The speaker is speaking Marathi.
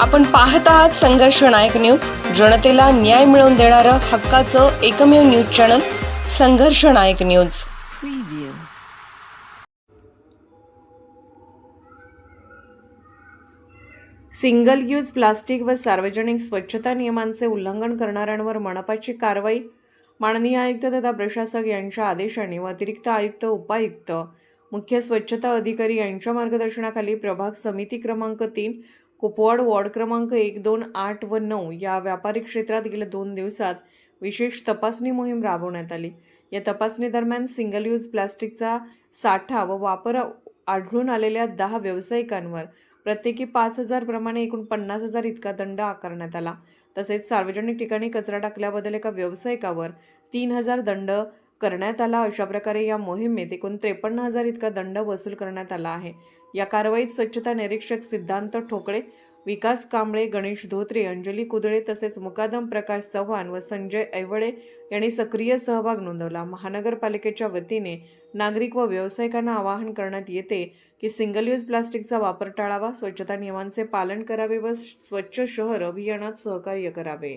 आपण पाहत आहात संघर्ष नायक न्यूज. जनतेला न्याय मिळवून देणारं हक्काचं एकमेव news channel Sangharsh Nayak news. Single use plastic व सार्वजनिक स्वच्छता नियमांचे उल्लंघन करणाऱ्यांवर मनपाची कारवाई? माननीय आयुक्त तथा प्रशासक यांच्या आदेशाने व अतिरिक्त आयुक्त उपायुक्त मुख्य स्वच्छता अधिकारी यांच्या मार्गदर्शनाखाली प्रभाग समिती क्रमांक तीन कुपवाड वॉर्ड क्रमांक एक दोन आठ व नऊ या व्यापारी क्षेत्रात गेल्या दोन दिवसात विशेष तपासणी मोहीम राबवण्यात आली. या तपासणीदरम्यान सिंगल यूज प्लास्टिकचा साठा व वापर आढळून आलेल्या दहा व्यावसायिकांवर प्रत्येकी पाच हजार प्रमाणे एकूण पन्नास हजार इतका दंड आकारण्यात आला. तसेच सार्वजनिक ठिकाणी कचरा टाकल्याबद्दल एका व्यावसायिकावर तीन हजार दंड करण्यात आला. अशा प्रकारे या मोहिमेत एकूण त्रेपन्न हजार इतका दंड वसूल करण्यात आला आहे. या कारवाईत स्वच्छता निरीक्षक सिद्धांत ठोकळे विकास कांबळे गणेश धोत्रे अंजली कुदळे तसेच मुकादम प्रकाश चव्हाण व संजय ऐवळे यांनी सक्रिय सहभाग नोंदवला. महानगरपालिकेच्या वतीने नागरिक व व्यावसायिकांना आवाहन करण्यात येते की सिंगल यूज प्लास्टिकचा वापर टाळावा स्वच्छता नियमांचे पालन करावे व स्वच्छ शहर अभियानात सहकार्य करावे.